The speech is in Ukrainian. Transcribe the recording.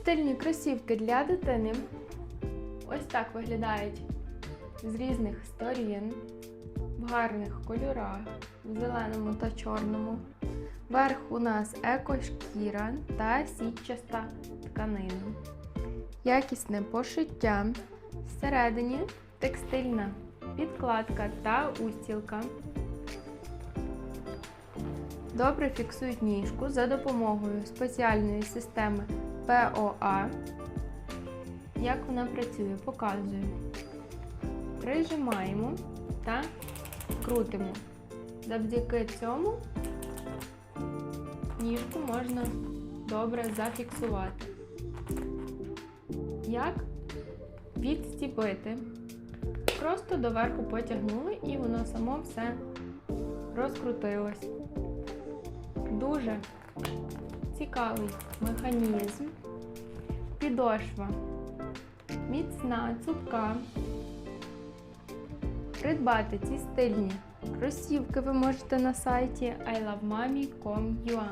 Стильні кросівки для дитини. Ось так виглядають з різних сторін, в гарних кольорах, в зеленому та чорному. Верх у нас екошкіра та сітчаста тканина. Якісне пошиття. Всередині текстильна підкладка та устілка. Добре фіксують ніжку за допомогою спеціальної системи ПОА. Як вона працює, показую. Прижимаємо та крутимо. Завдяки цьому ніжку можна добре зафіксувати. Як відстіпити? Просто доверху потягнули і воно само все розкрутилось. Дуже цікавий механізм. Підошва міцна, цупка. Придбати ці стильні кросівки ви можете на сайті ilovemami.com.ua